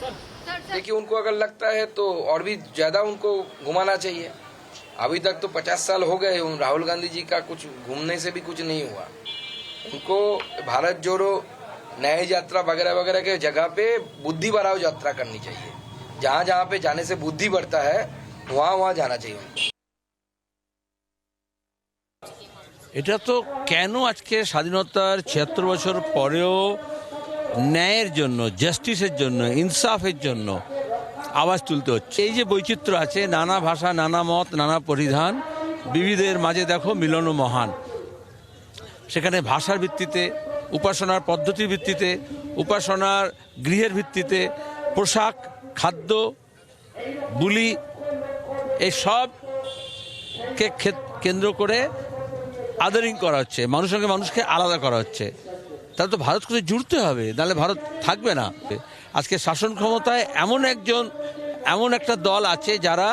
देखिए उनको अगर लगता है तो और भी ज्यादा उनको घुमाना चाहिए अभी तक तो पचास साल हो गए उन राहुल गांधी जी का कुछ घूमने से भी कुछ नहीं हुआ उनको भारत जोड़ो न्याय यात्रा वगैरह वगैरह के जगह पे बुद्धि बढ़ाओ यात्रा करनी चाहिए जहाँ जहाँ पे जाने से बुद्धि बढ़ता है वहाँ वहाँ जाना चाहिए उनको এটা তো কেন আজকে স্বাধীনতার ছিয়াত্তর বছর পরেও ন্যায়ের জন্য জাস্টিসের জন্য, ইনসাফের জন্য আওয়াজ তুলতে হচ্ছে। এই যে বৈচিত্র্য আছে, নানা ভাষা, নানা মত, নানা পরিধান, বিবিধের মাঝে দেখো মিলন মহান। সেখানে ভাষার ভিত্তিতে, উপাসনার পদ্ধতির ভিত্তিতে, উপাসনার গৃহের ভিত্তিতে, পোশাক, খাদ্য, বুলি, এই সবকে কেন্দ্র করে আদারিং করা হচ্ছে। মানুষের সঙ্গে মানুষকে আলাদা করা হচ্ছে। তাহলে তো ভারতকে তো জুড়তে হবে, নাহলে ভারত থাকবে না। আজকে শাসন ক্ষমতায় এমন একজন, এমন একটা দল আছে যারা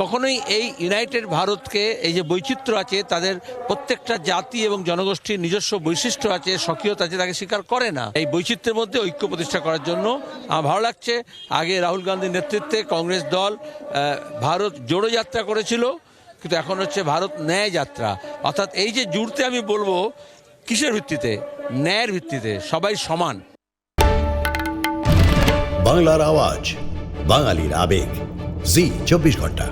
কখনোই এই ইউনাইটেড ভারতকে, এই যে বৈচিত্র্য আছে, তাদের প্রত্যেকটা জাতি এবং জনগোষ্ঠীর নিজস্ব বৈশিষ্ট্য আছে, স্বকীয়তা আছে, তাকে স্বীকার করে না। এই বৈচিত্র্যের মধ্যে ঐক্য প্রতিষ্ঠা করার জন্য আমার ভালো লাগছে। আগে রাহুল গান্ধীর নেতৃত্বে কংগ্রেস দল ভারত জোড়ো যাত্রা করেছিল, কিন্তু এখন হচ্ছে ভারত ন্যায় যাত্রা। অর্থাৎ এই যে জুড়তে আমি বলব, কিসের ভিত্তিতে? ন্যায়ের ভিত্তিতে সবাই সমান। বাংলার আওয়াজ বাঙালির আবেগ। জি চব্বিশ ঘণ্টা।